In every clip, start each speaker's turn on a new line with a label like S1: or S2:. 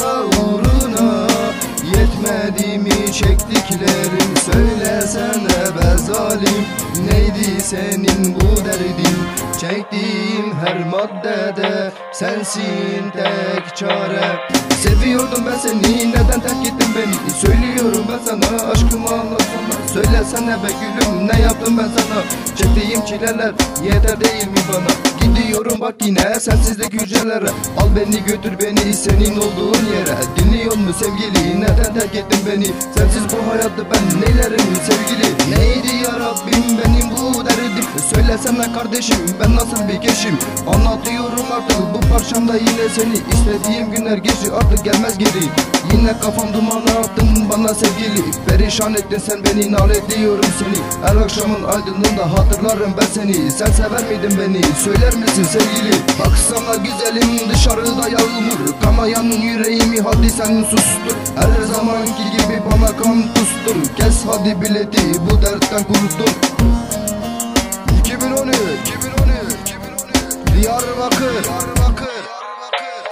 S1: para uğruna. Yetmedi mi çektiklerim? Söylesene be zalim. Neydi senin bu derdin? Çektiğim her maddede Sensin tek çare. Seviyordum ben seni neden terk ettin beni? Söylüyorum ben sana aşk Söylesene be gülüm ne yaptım ben sana? Çektiğim çileler yeter değil mi bana? Gidiyorum bak yine sensizlik hücrelere Al beni götür beni senin olduğun yere. Dinliyor mu sevgili? Neden terk ettin beni? Sensiz bu hayatta ben neylerim sevgili? Neydi ya Rabbim benim bu derdim? Söylesene kardeşim? Ben nasıl bir keşim? Anlatıyorum artık bu parçamda yine seni İstediğim günler geçti artık gelmez geri Yine kafam dumana attın bana sevgili. Perişan ettin sen beni naletliyorum seni. Her akşamın aydınlığında hatırlarım ben seni. Sen sever miydin beni? Söyler misin sevgili? Baksana güzelim dışarıda yağmur. Kanayan yüreğimi hadi sen sustur. Her zamanki gibi bana kan kustur. Kes hadi bileti bu dertten kurtul. 2013 Diyarbakır Ferdi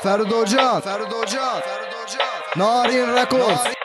S1: Hoca. Ferdi Hoca. Narin Records